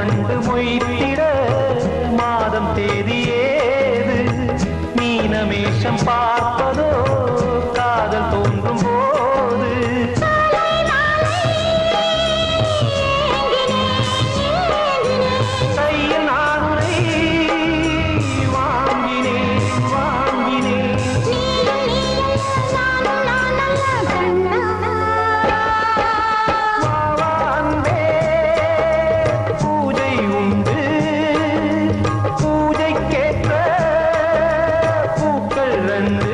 வண்டு மொய்த்திட மாதம் தேதி ஏது மீனமேஷம் பார்ப்பதோ and